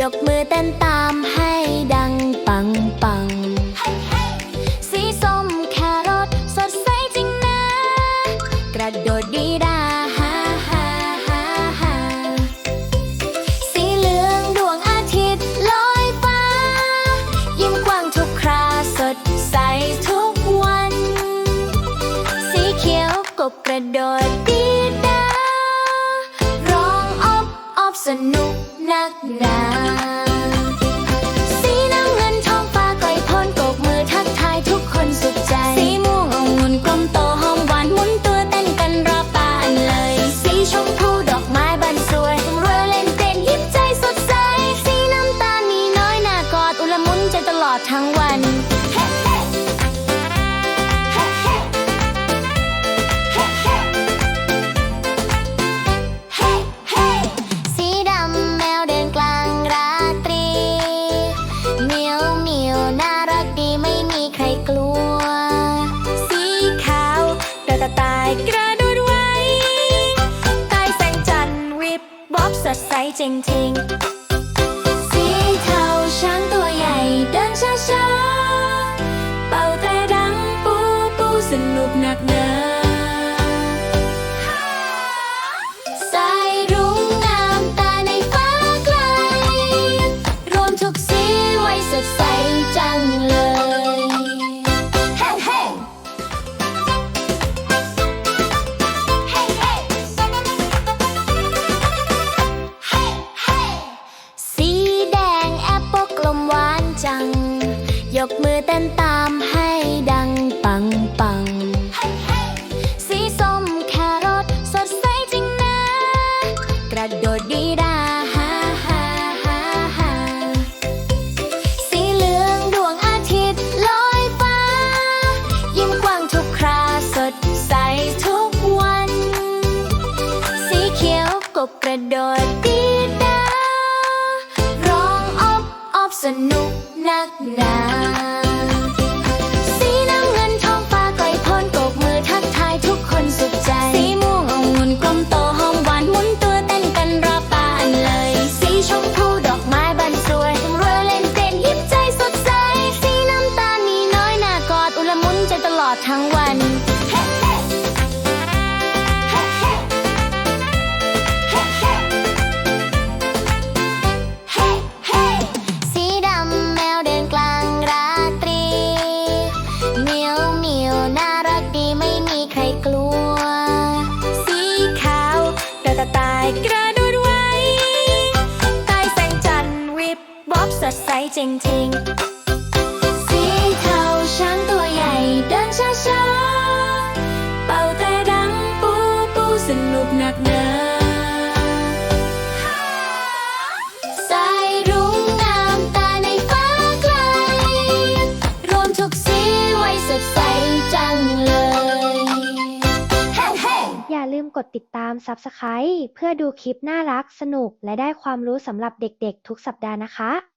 ยกมือเต้นตามให้ดั กบกระโดดดีดาร้องอ๊อบอ๊อบสนุกนักหนาสีน้ำเงินท้องฟ้าไกลพ้นโกกมือทักทายทุกคนสุขใจ สีม่วงองุ่นกลมโตหอมหวานหมุนตัวเต้นกันรอบบ้านเลย สีชมพูดอกไม้บานสวยเรือเล่นเต้นยิ้มใจสดใส สีน้ำตาลมีน้อยหน้ากอดอุลหมุนใจตลอดทั้งวัน ดใสจริงๆ กมือเต้นตามให้ดังปังปัง สีส้มแครอทสดใสจริงนะ กระโดดดีดาฮ่าฮ่าฮ่าฮ่าสีเหลืองดวงอาทิตย์ลอยฟ้า ยิ้มกว้างทุกคราสดใสทุกวัน สีเขียวกบกระโดดดีดาร้องอบอบสนุก นักหนาสีน้ำเงินทองฟ้ากลพ้นโกบมือทักทายทุกคนสุขใจ สีม่วงองุ่นกลมโตหอมหวานหมุนตัวเต้นกันรอบบ้านเลย สีชมพูดอกไม้บานสวยเรือเล่นเต้นยิ้มใจสดใส สีน้ำตาลมีน้อยหน้ากอดอุลมุนใจตลอดทั้งวันายกระโดดไว้ใต้แสงจันทร์วิบวับสดใสจริงจริงๆสีเทาช้างตัวใหญ่เดินช้าช้าๆ เป่าแต่ดังปูปูสนุกหนักหนา ดติดตาม Subscribe เพื่อดูคลิปน่ารักสนุก และได้ความรู้สำหรับเด็กๆ ทุกสัปดาห์นะคะ